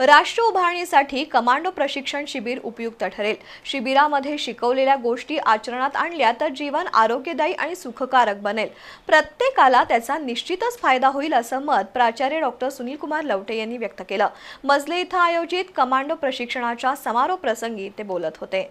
राष्ट्र उभारणीसाठी कमांडो प्रशिक्षण शिबिर उपयुक्त ठरेल. शिबिरामध्ये शिकवलेल्या गोष्टी आचरणात आणल्या तर जीवन आरोग्यदायी आणि सुखकारक बनेल. प्रत्येकाला त्याचा निश्चितच फायदा होईल असं मत प्राचार्य डॉक्टर सुनील कुमार लवटे यांनी व्यक्त केलं. मजले इथं आयोजित कमांडो प्रशिक्षणाच्या समारोप प्रसंगी ते बोलत होते.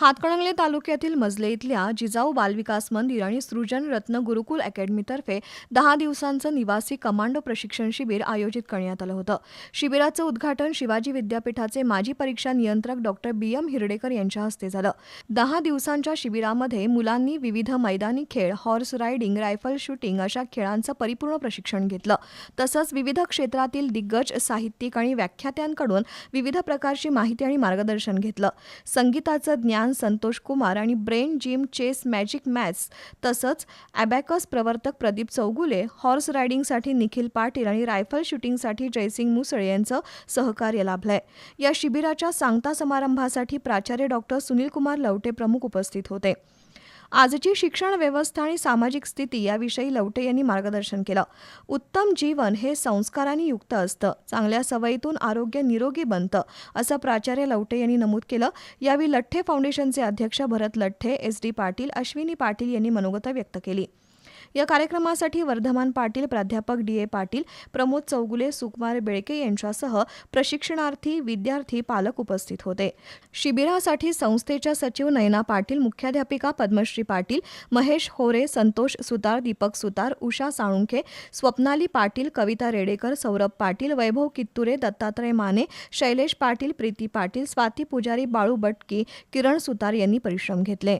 हातकणंगले तालुक्यातील मजले इथल्या जिजाऊ बालविकास मंदिर आणि सृजन रत्न गुरुकुल अकॅडमीतर्फे दहा दिवसांचं निवासी कमांडो प्रशिक्षण शिबिर आयोजित करण्यात आलं होतं. शिबिराचं उद्घाटन शिवाजी विद्यापीठाचे माजी परीक्षा नियंत्रक डॉक्टर बी. एम. हिरडेकर यांच्या हस्ते झालं. दहा दिवसांच्या शिबिरामध्ये मुलांनी विविध मैदानी खेळ हॉर्स रायडिंग रायफल शूटिंग अशा खेळांचं परिपूर्ण प्रशिक्षण घेतलं. तसंच विविध क्षेत्रातील दिग्गज साहित्यिक आणि व्याख्यात्यांकडून विविध प्रकारची माहिती आणि मार्गदर्शन घेतलं. संगीताचं ज्ञान संतोष कुमार आणि brain gym chess magic maths तसंच अॅबॅकस प्रवर्तक प्रदीप चौगुले हॉर्स रायडिंगसाठी निखिल पाटील आणि रायफल शूटिंगसाठी जयसिंग मुसळे यांचं सहकार्य लाभलंय. या शिबिराच्या सांगता समारंभासाठी प्राचार्य डॉक्टर सुनील कुमार लवटे प्रमुख उपस्थित होते. आजची शिक्षण व्यवस्था आणि सामाजिक स्थिती याविषयी लवटे यांनी मार्गदर्शन केलं. उत्तम जीवन हे संस्कारांनी युक्त असतं. चांगल्या सवयीतून आरोग्य निरोगी बनतं असं प्राचार्य लवटे यांनी नमूद केलं. यावेळी लठ्ठे फाउंडेशनचे अध्यक्ष भरत लठ्ठे एस डी पाटील अश्विनी पाटील यांनी मनोगत व्यक्त केली. या कार्यक्रमासाठी वर्धमान पाटील प्राध्यापक डी ए पाटील प्रमोद चौगुले सुकुमार बेळके यांच्यासह प्रशिक्षणार्थी विद्यार्थी पालक उपस्थित होते. शिबिरासाठी संस्थेच्या सचिव नयना पाटील मुख्याध्यापिका पद्मश्री पाटील महेश होरे संतोष सुतार दीपक सुतार उषा साळुंखे स्वप्नाली पाटील कविता रेडेकर सौरभ पाटील वैभव कित्तुरे दत्तात्रय माने शैलेश पाटील प्रीती पाटील स्वाती पुजारी बाळू बटकी किरण सुतार यांनी परिश्रम घेतले.